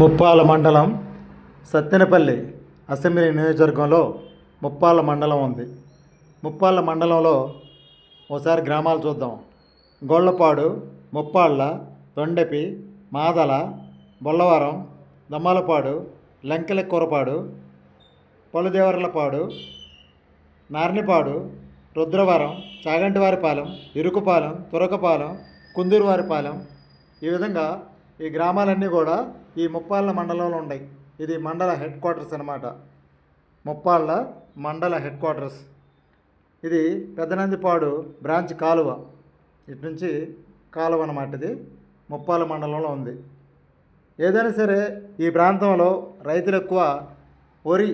ముప్పాల మండలం సత్తెనపల్లి అసెంబ్లీ నియోజకవర్గంలో ముప్పాల మండలం ఉంది. ముప్పాల మండలంలో ఒకసారి గ్రామాలు చూద్దాం. గొళ్ళపాడు ముప్పాళ్ళ తొండెపి మాదల బొల్లవరం దమ్మలపాడు లంకెల కూరపాడు పలుదేవరలపాడు నార్నిపాడు రుద్రవరం చాగంటివారిపాలెం ఇరుకుపాలెం తురకపాలెం కుందూరువారిపాలెం ఈ విధంగా ఈ గ్రామాలన్నీ కూడా ఈ ముప్పాళ్ళ మండలంలో ఉన్నాయి ఇది మండల హెడ్ క్వార్టర్స్ అనమాట ముప్పాళ్ళ మండల హెడ్ క్వార్టర్స్. ఇది పెద్దనందిపాడు బ్రాంచ్ కాలువ. ఇటు నుంచి కాలువ అన్నమాట ఇది. ముప్పాల మండలంలో ఉంది. ఏదైనా సరే ఈ ప్రాంతంలో రైతులు ఎక్కువ వరి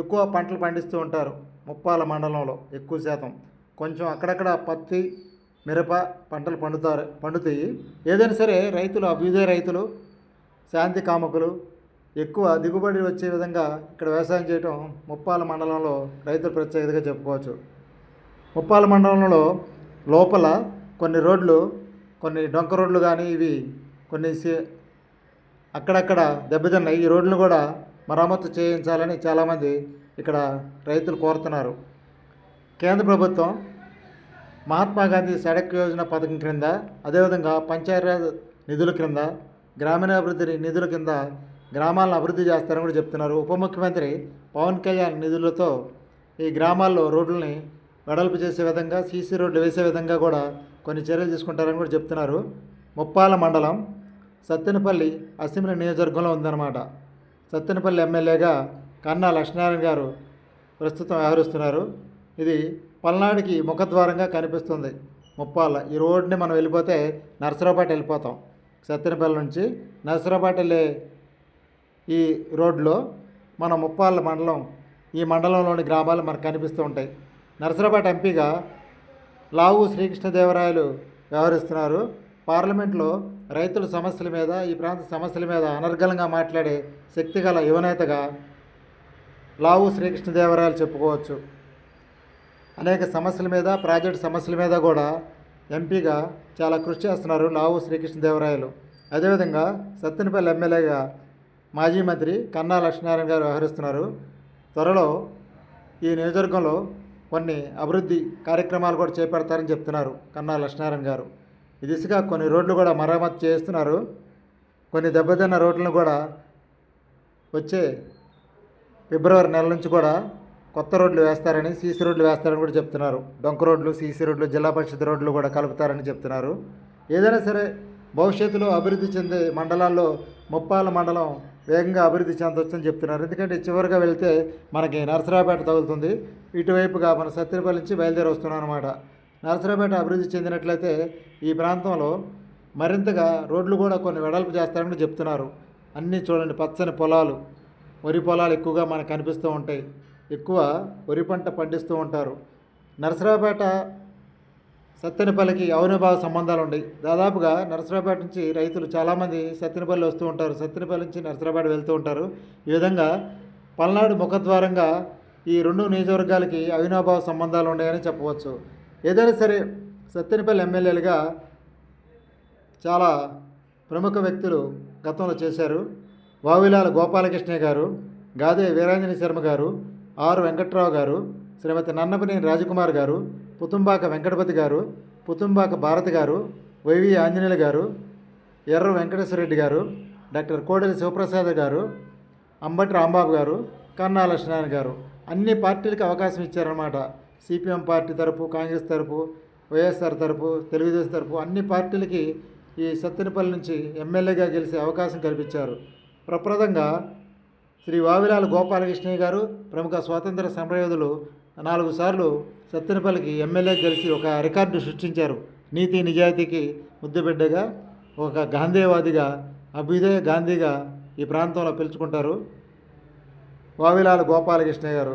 ఎక్కువ పంటలు పండిస్తూ ఉంటారు ముప్పాల మండలంలో ఎక్కువ శాతం. కొంచెం అక్కడక్కడ పత్తి మిరప పంటలు పండుతారు పండుతాయి. ఏదైనా సరే రైతులు అభ్యుదయ రైతులు శాంతి కామకులు ఎక్కువ దిగుబడి వచ్చే విధంగా ఇక్కడ వ్యవసాయం చేయటం ముప్పాల మండలంలో రైతులు ప్రత్యేకతగా చెప్పుకోవచ్చు. ముప్పాల మండలంలో లోపల కొన్ని రోడ్లు కొన్ని డొంక రోడ్లు కానీ ఇవి కొన్ని అక్కడక్కడ దెబ్బతిన్నాయి. ఈ రోడ్లు కూడా మరమ్మతు చేయించాలని చాలామంది ఇక్కడ రైతులు కోరుతున్నారు. కేంద్ర ప్రభుత్వం మహాత్మా గాంధీ సడక్ యోజన పథకం క్రింద అదేవిధంగా పంచాయతీరాజ్ నిధుల క్రింద గ్రామీణాభివృద్ధి నిధుల కింద గ్రామాలను అభివృద్ధి చేస్తారని కూడా చెప్తున్నారు. ఉప ముఖ్యమంత్రి పవన్ కళ్యాణ్ నిధులతో ఈ గ్రామాల్లో రోడ్లని వెడల్పు చేసే విధంగా సీసీ రోడ్లు వేసే విధంగా కూడా కొన్ని చర్యలు తీసుకుంటారని కూడా చెప్తున్నారు. ముప్పాల మండలం సత్తెనపల్లి అసెంబ్లీ నియోజకవర్గంలో ఉందన్నమాట. సత్తెనపల్లి ఎమ్మెల్యేగా కన్నా లక్ష్మీనారాయణ గారు ప్రస్తుతం వ్యవహరిస్తున్నారు. ఇది పల్నాడుకి ముఖద్వారంగా కనిపిస్తుంది. ముప్పాల ఈ రోడ్ని మనం వెళ్ళిపోతే నరసరావుపేట వెళ్ళిపోతాం. సత్తెనపల్లి నుంచి నరసరావుపేట వెళ్ళే ఈ రోడ్లో మన ముప్పాల మండలం ఈ మండలంలోని గ్రామాలు మనకు కనిపిస్తూ ఉంటాయి. నరసరావుపేట ఎంపీగా లావు శ్రీకృష్ణదేవరాయలు వ్యవహరిస్తున్నారు. పార్లమెంట్లో రైతుల సమస్యల మీద ఈ ప్రాంత సమస్యల మీద అనర్గళంగా మాట్లాడే శక్తిగల యువనేతగా లావు శ్రీకృష్ణదేవరాయలు చెప్పుకోవచ్చు. అనేక సమస్యల మీద ప్రాజెక్ట్ సమస్యల మీద కూడా ఎంపీగా చాలా కృషి చేస్తున్నారు లావు శ్రీకృష్ణదేవరాయలు. అదేవిధంగా సత్తెనపల్లి ఎమ్మెల్యేగా మాజీ మంత్రి కన్నా లక్ష్మీనారాయణ గారు వ్యవహరిస్తున్నారు. త్వరలో ఈ నియోజకవర్గంలో కొన్ని అభివృద్ధి కార్యక్రమాలు కూడా చేపడతారని చెప్తున్నారు కన్నా లక్ష్మీనారాయణ గారు. ఈ దిశగా కొన్ని రోడ్లు కూడా మరమ్మతు చేస్తున్నారు. కొన్ని దెబ్బతిన్న రోడ్లను కూడా వచ్చే ఫిబ్రవరి నెల నుంచి కూడా కొత్త రోడ్లు వేస్తారని సీసీ రోడ్లు వేస్తారని కూడా చెప్తున్నారు. డొంక రోడ్లు సీసీ రోడ్లు జిల్లా పరిషత్ రోడ్లు కూడా కలుపుతారని చెప్తున్నారు. ఏదైనా సరే భవిష్యత్తులో అభివృద్ధి చెందే మండలాల్లో ముప్పాల మండలం వేగంగా అభివృద్ధి చెందొచ్చని చెప్తున్నారు. ఎందుకంటే చివరిగా వెళ్తే మనకి నరసరావుపేట తగులుతుంది. ఇటువైపుగా మన సత్యనపల్లి నుంచి బయలుదేరి వస్తున్నాం అనమాట నరసరావుపేట అభివృద్ధి చెందినట్లయితే ఈ ప్రాంతంలో మరింతగా రోడ్లు కూడా కొన్ని వెడల్పు చేస్తారని చెప్తున్నారు. అన్నీ చూడండి పచ్చని పొలాలు వరి పొలాలు ఎక్కువగా మనకు కనిపిస్తూ ఉంటాయి. ఎక్కువ వరి పంట పండిస్తూ ఉంటారు. నరసరావుపేట సత్తెనపల్లికి అవినాభావ సంబంధాలు ఉన్నాయి దాదాపుగా నరసరావుపేట నుంచి రైతులు చాలామంది సత్తెనపల్లి వస్తూ ఉంటారు. సత్తెనపల్లి నుంచి నరసరావుపేట వెళ్తూ ఉంటారు. ఈ విధంగా పల్నాడు ముఖద్వారంగా ఈ రెండు నియోజకవర్గాలకి అవినాభావ సంబంధాలు ఉన్నాయని చెప్పవచ్చు. ఏదైనా సరే సత్తెనపల్లి ఎమ్మెల్యేలుగా చాలా ప్రముఖ వ్యక్తులు గతంలో చేశారు. వావిలాల గోపాలకృష్ణ గారు గాదే వీరాంజని శర్మ గారు ఆర్ వెంకట్రావు గారు శ్రీమతి నన్నపనేని రాజకుమార్ గారు పుతుంబాక వెంకటపతి గారు పుతుంబాక భారతి గారు వైవి ఆంజనేయులు గారు ఎర్ర వెంకటేశ్వర రెడ్డి గారు డాక్టర్ కోడలి శివప్రసాద్ గారు అంబటి రాంబాబు గారు కన్నా లక్ష్మీనారాయణ గారు. అన్ని పార్టీలకు అవకాశం ఇచ్చారన్నమాట. సిపిఎం పార్టీ తరపు కాంగ్రెస్ తరపు వైఎస్ఆర్ తరపు తెలుగుదేశం తరపు అన్ని పార్టీలకి ఈ సత్తెనపల్లి నుంచి ఎమ్మెల్యేగా గెలిచే అవకాశం కల్పించారు. ప్రప్రదంగా శ్రీ వావిలాల గోపాలకృష్ణయ్య గారు ప్రముఖ స్వాతంత్ర సమరయోధులు నాలుగు సార్లు సత్తెనపల్లికి ఎమ్మెల్యే గెలిచి ఒక రికార్డు సృష్టించారు. నీతి నిజాయితీకి ముద్దుబిడ్డగా ఒక గాంధీవాదిగా అభ్యుదయ గాంధీగా ఈ ప్రాంతంలో పిలుచుకుంటారు వావిలాల గోపాలకృష్ణ గారు.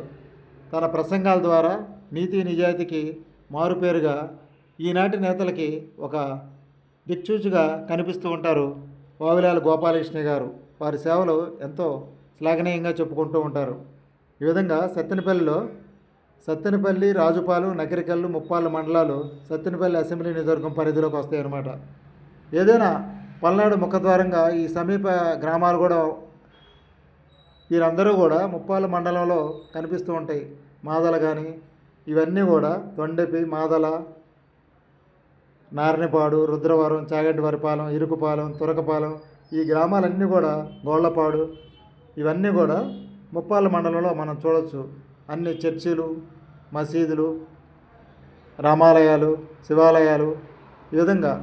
తన ప్రసంగాల ద్వారా నీతి నిజాయితీకి మారుపేరుగా ఈనాటి నేతలకి ఒక దిక్చూచిగా కనిపిస్తూ ఉంటారు వావిలాల గోపాలకృష్ణ గారు. వారి సేవలు ఎంతో శ్లాఘనీయంగా చెప్పుకుంటూ ఉంటారు. ఈ విధంగా సత్తెనపల్లిలో సత్తెనపల్లి రాజుపాలు నకిరికల్లు ముప్పాళ్ళ మండలాలు సత్తెనపల్లి అసెంబ్లీ నియోజకవర్గం పరిధిలోకి వస్తాయి అన్నమాట ఏదైనా పల్నాడు ముఖద్వారంగా ఈ సమీప గ్రామాలు కూడా వీరందరూ కూడా ముప్పాల మండలంలో కనిపిస్తూ ఉంటాయి. మాదల కానీ ఇవన్నీ కూడా తొండెపి మాదల నారనిపాడు రుద్రవరం చాగంటివారిపాలెం ఇరుకుపాలెం తురకపాలెం ఈ గ్రామాలన్నీ కూడా గోళ్ళపాడు ఇవన్నీ కూడా ముప్పాల మండలంలో మనం చూడవచ్చు అన్ని చర్చిలు మసీదులు రామాలయాలు శివాలయాలు. ఈ విధంగా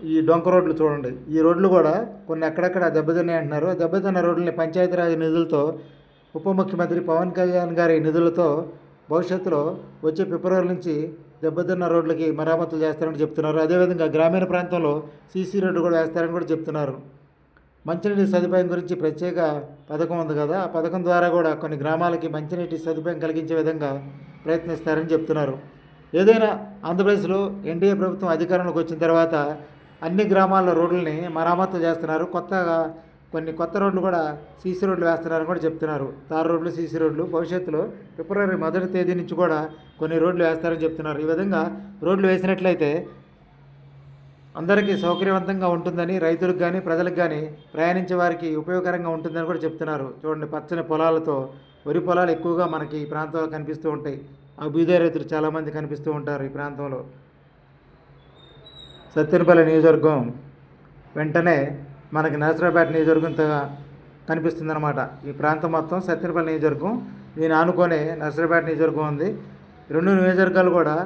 ఈ డొంక రోడ్లు చూడండి. ఈ రోడ్లు కూడా కొన్ని అక్కడక్కడ దెబ్బతిన్నాయి అంటున్నారు. దెబ్బతిన్న రోడ్లని పంచాయతీరాజ్ నిధులతో ఉప ముఖ్యమంత్రి పవన్ కళ్యాణ్ గారి నిధులతో భవిష్యత్తులో వచ్చే ఫిబ్రవరి నుంచి దెబ్బతిన్న రోడ్లకి మరమ్మతులు చేస్తారని చెప్తున్నారు. అదేవిధంగా గ్రామీణ ప్రాంతంలో సీసీ రోడ్డు కూడా వేస్తారని కూడా చెప్తున్నారు. మంచినీటి సదుపాయం గురించి ప్రత్యేక పథకం ఉంది కదా. ఆ పథకం ద్వారా కూడా కొన్ని గ్రామాలకి మంచినీటి సదుపాయం కలిగించే విధంగా ప్రయత్నిస్తారని చెప్తున్నారు. ఏదైనా ఆంధ్రప్రదేశ్లో ఎన్డీఏ ప్రభుత్వం అధికారంలోకి వచ్చిన తర్వాత అన్ని గ్రామాల్లో రోడ్లని మరామత్తు చేస్తున్నారు. కొత్తగా కొన్ని కొత్త రోడ్లు కూడా సీసీ రోడ్లు వేస్తున్నారని కూడా చెప్తున్నారు. తార్ రోడ్లు సీసీ రోడ్లు భవిష్యత్తులో ఫిబ్రవరి మొదటి తేదీ నుంచి కూడా కొన్ని రోడ్లు వేస్తారని చెప్తున్నారు. ఈ విధంగా రోడ్లు వేసినట్లయితే అందరికీ సౌకర్యవంతంగా ఉంటుందని రైతులకు కానీ ప్రజలకు కానీ ప్రయాణించే వారికి ఉపయోగకరంగా ఉంటుందని కూడా చెప్తున్నారు. చూడండి పచ్చని పొలాలతో వరి పొలాలు ఎక్కువగా మనకి ఈ ప్రాంతంలో కనిపిస్తూ ఉంటాయి. అభ్యుదయ రైతులు చాలామంది కనిపిస్తూ ఉంటారు ఈ ప్రాంతంలో. సత్యనపల్లి నియోజకవర్గం వెంటనే మనకి నరసరావుపేట నియోజకవర్గం కనిపిస్తుంది అనమాట ఈ ప్రాంతం మొత్తం సత్యనపల్లి నియోజకవర్గం. దీని ఆనుకొనే నరసరావుపేట నియోజకవర్గం ఉంది. రెండు నియోజకవర్గాలు కూడా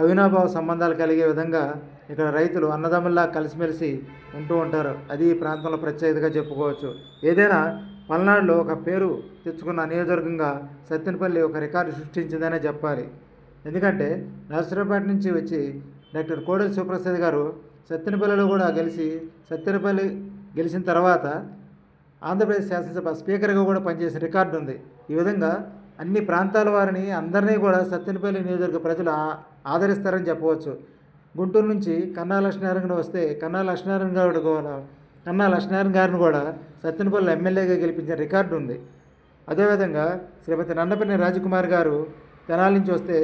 అవినాభావ సంబంధాలు కలిగే విధంగా ఇక్కడ రైతులు అన్నదమ్ముల్లా కలిసిమెలిసి ఉంటూ ఉంటారు. అది ఈ ప్రాంతంలో ప్రత్యేకతగా చెప్పుకోవచ్చు. ఏదైనా పల్నాడులో ఒక పేరు తెచ్చుకున్న నియోజకవర్గంగా సత్తెనపల్లి ఒక రికార్డు సృష్టించిందనే చెప్పాలి. ఎందుకంటే నర్సరాపేట నుంచి వచ్చి డాక్టర్ కోడెల సుప్రసాద్ గారు సత్యనపల్లిలో కూడా గెలిచి సత్తెనపల్లి గెలిచిన తర్వాత ఆంధ్రప్రదేశ్ శాసనసభ స్పీకర్గా కూడా పనిచేసిన రికార్డు ఉంది. ఈ విధంగా అన్ని ప్రాంతాల వారిని అందరినీ కూడా సత్తెనపల్లి నియోజకవర్గ ప్రజలు ఆ- ఆదరిస్తారని చెప్పవచ్చు. గుంటూరు నుంచి కన్నా లక్ష్మీనారాయణ వస్తే కన్నా లక్ష్మీనారాయణ గారు కూడా కన్నా లక్ష్మీనారాయణ గారిని కూడా సత్యనపల్లి ఎమ్మెల్యేగా గెలిపించిన రికార్డు ఉంది. అదేవిధంగా శ్రీమతి నన్నపల్లి రాజకుమార్ గారు తెనాలి నుంచి వస్తే